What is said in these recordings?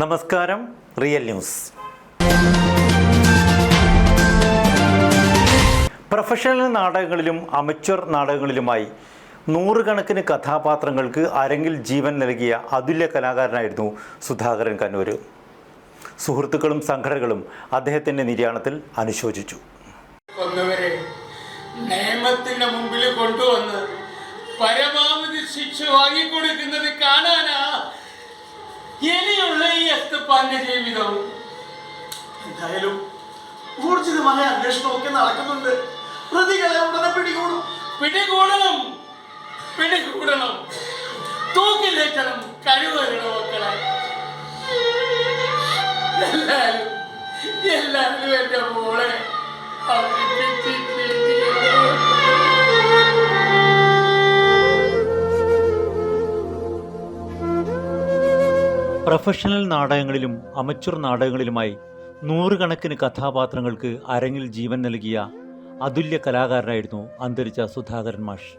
നമസ്കാരം real news. Professional നാടകങ്ങളിലും amateur നാടകങ്ങളിലുമായി നൂറുകണക്കിന് കഥാപാത്രങ്ങൾക്ക് അരങ്ങിൽ ജീവൻ നൽകിയ അതുല്യ കലാകാരനായിരുന്നു സുധാകരൻ കന്നൂര് സുഹൃത്തുക്കളും സംഘടനകളും അദ്ദേഹത്തിന്റെ നിര്യാണത്തിൽ അനുശോചിച്ചു. നിയമത്തിന്റെ മുമ്പിൽ കൊണ്ടുവന്ന് പരമാവധി ശിക്ഷ വാങ്ങിക്കൊടുക്കുന്നത് കാണാനാ ഇനിയുള്ള ഈ എസ്തപ്പാന്റെ ജീവിതം എന്തായാലും ഊർജിതമായ അന്വേഷണമൊക്കെ നടക്കുന്നുണ്ട്. പ്രതികളെ ഉടനെ പിടികൂടും. പിടികൂടണം. പിടികൂടണം. തൂക്കിലേക്കണം കഴിവരണം മക്കളെ. എല്ലാരും എല്ലാവരും എന്റെ മോളെ പ്രൊഫഷണൽ നാടകങ്ങളിലും അമച്വർ നാടകങ്ങളിലുമായി നൂറുകണക്കിന് കഥാപാത്രങ്ങൾക്ക് അരങ്ങിൽ ജീവൻ നൽകിയ അതുല്യ കലാകാരനായിരുന്നു അന്തരിച്ച സുധാകരൻ മാഷ്.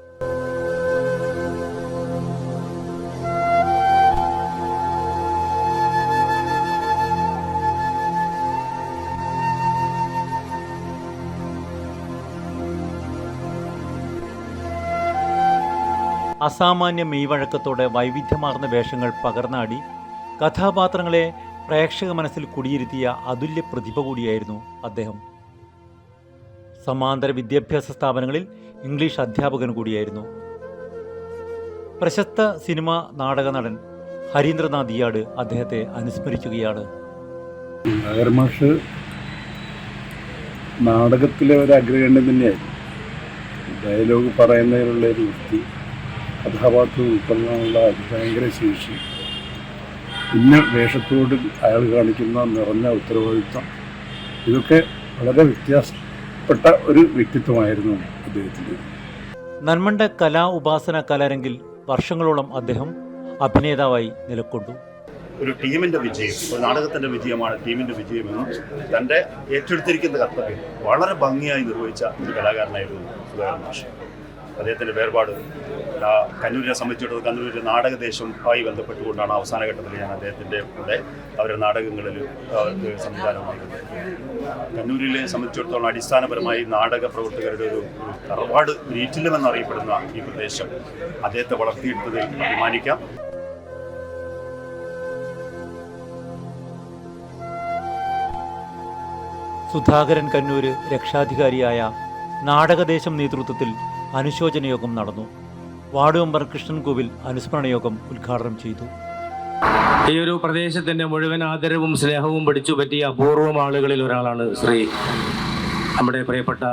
അസാമാന്യ മെയ്വഴക്കത്തോടെ വൈവിധ്യമാർന്ന വേഷങ്ങൾ പകർന്നാടി കഥാപാത്രങ്ങളെ പ്രേക്ഷക മനസ്സിൽ കുടിയിരുത്തിയ അതുല്യ പ്രതിഭ കൂടിയായിരുന്നു അദ്ദേഹം. സമാന്തര വിദ്യാഭ്യാസ സ്ഥാപനങ്ങളിൽ ഇംഗ്ലീഷ് അധ്യാപകൻ കൂടിയായിരുന്നു. പ്രശസ്ത സിനിമ നാടക നടൻ ഹരീന്ദ്രനാഥ് ഇയാട് അദ്ദേഹത്തെ അനുസ്മരിക്കുകയാണ്. നാടകത്തിലെ ഒരു അഗ്രഗണ്യം തന്നെയായിരുന്നു. ഡയലോഗ് പറയുന്നതിനുള്ള ഒരു വൃത്തി കഥാപാത്രം ഉൾക്കൊള്ളാനുള്ള അതിഭയങ്കര ശേഷി. ഇന്ന വേഷത്തോട് അയാൾ കാണിക്കുന്ന നിറഞ്ഞ ഉത്തരവാദിത്വം. ഇതൊക്കെ വളരെ വ്യത്യാസപ്പെട്ട ഒരു വ്യക്തിത്വമായിരുന്നു അദ്ദേഹത്തിന്റെ. നന്മണ്ട കലാ ഉപാസന കലാരംഗിൽ വർഷങ്ങളോളം അദ്ദേഹം അഭിനേതാവായി നിലക്കൊണ്ടു. ഒരു ടീമിന്റെ വിജയം ഒരു നാടകത്തിന്റെ വിജയമാണ് ടീമിന്റെ വിജയമെന്നും തന്റെ ഏറ്റെടുത്തിരിക്കുന്ന കർത്തവ്യം വളരെ ഭംഗിയായി നിർവഹിച്ച ഒരു കലാകാരനായിരുന്നു സുധാകരൻ മാഷ്. അദ്ദേഹത്തിന്റെ വേർപാട് ആ, കണ്ണൂരിനെ സംബന്ധിച്ചിടത്തോളം കണ്ണൂരിലെ നാടകദേശവുമായി ബന്ധപ്പെട്ടുകൊണ്ടാണ് അവസാന ഘട്ടത്തിൽ ഞാൻ അദ്ദേഹത്തിന്റെ കൂടെ അവരുടെ നാടകങ്ങളിൽ സംവിധാനമായി കണ്ണൂരിലെ സംബന്ധിച്ചിടത്തോളം അടിസ്ഥാനപരമായി നാടക പ്രവർത്തകരുടെ ഒരു തറവാട് നീറ്റിലുമെന്നറിയപ്പെടുന്ന ഈ പ്രദേശം അദ്ദേഹത്തെ വളർത്തിയെടുത്തതിൽ അഭിമാനിക്കാം. സുധാകരൻ കന്നൂര് രക്ഷാധികാരിയായ നാടകദേശം നേതൃത്വത്തിൽ അനുശോചന യോഗം നടന്നു. വാർഡ് കൃഷ്ണൻകോവിൽ അനുസ്മരണ യോഗം ഉദ്ഘാടനം ചെയ്തു. ഈ ഒരു പ്രദേശത്തിന്റെ മുഴുവൻ ആദരവും സ്നേഹവും പിടിച്ചു പറ്റിയ അപൂർവം ആളുകളിൽ ഒരാളാണ് ശ്രീ നമ്മുടെ പ്രിയപ്പെട്ട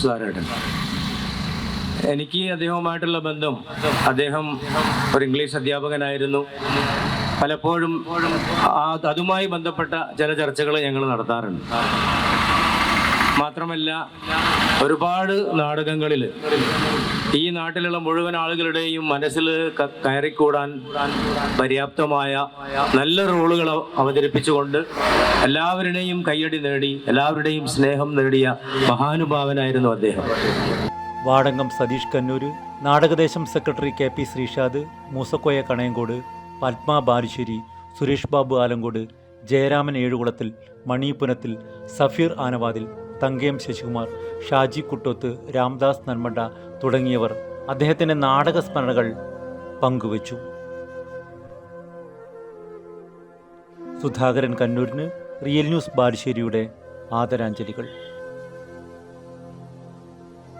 സുധാരേട്ടൻ എനിക്ക് അദ്ദേഹവുമായിട്ടുള്ള ബന്ധം അദ്ദേഹം ഒരു ഇംഗ്ലീഷ് അധ്യാപകനായിരുന്നു. പലപ്പോഴും അതുമായി ബന്ധപ്പെട്ട ചില ചർച്ചകൾ ഞങ്ങൾ നടത്താറുണ്ട്. മാത്രമല്ല ഒരുപാട് നാടകങ്ങളിൽ ഈ നാട്ടിലുള്ള മുഴുവൻ ആളുകളുടെയും മനസ്സിൽ കയറിക്കൂടാൻ പര്യാപ്തമായ നല്ല റോളുകൾ അവതരിപ്പിച്ചുകൊണ്ട് എല്ലാവരുടെയും കയ്യടി നേടി എല്ലാവരുടെയും സ്നേഹം നേടിയ മഹാനുഭാവനായിരുന്നു അദ്ദേഹം. വാടങ്കം Satheesh Kannur നാടകദേശം secretary K P Sreeshad Moosakoya Kanayankode Padma Balussery Suresh Babu Alangode Jayaraman ഏഴുകുളത്തിൽ Mani പുനത്തിൽ സഫീർ ആനവാതിൽ തങ്കയം ശശികുമാർ ഷാജി കുട്ടോത്ത് രാംദാസ് നന്മണ്ട തുടങ്ങിയവർ അദ്ദേഹത്തിന്റെ നാടക സ്മരണകൾ പങ്കുവച്ചു. സുധാകരൻ കണ്ണൂരിന് റിയൽ ന്യൂസ് ബാലുശ്ശേരിയുടെ ആദരാഞ്ജലികൾ.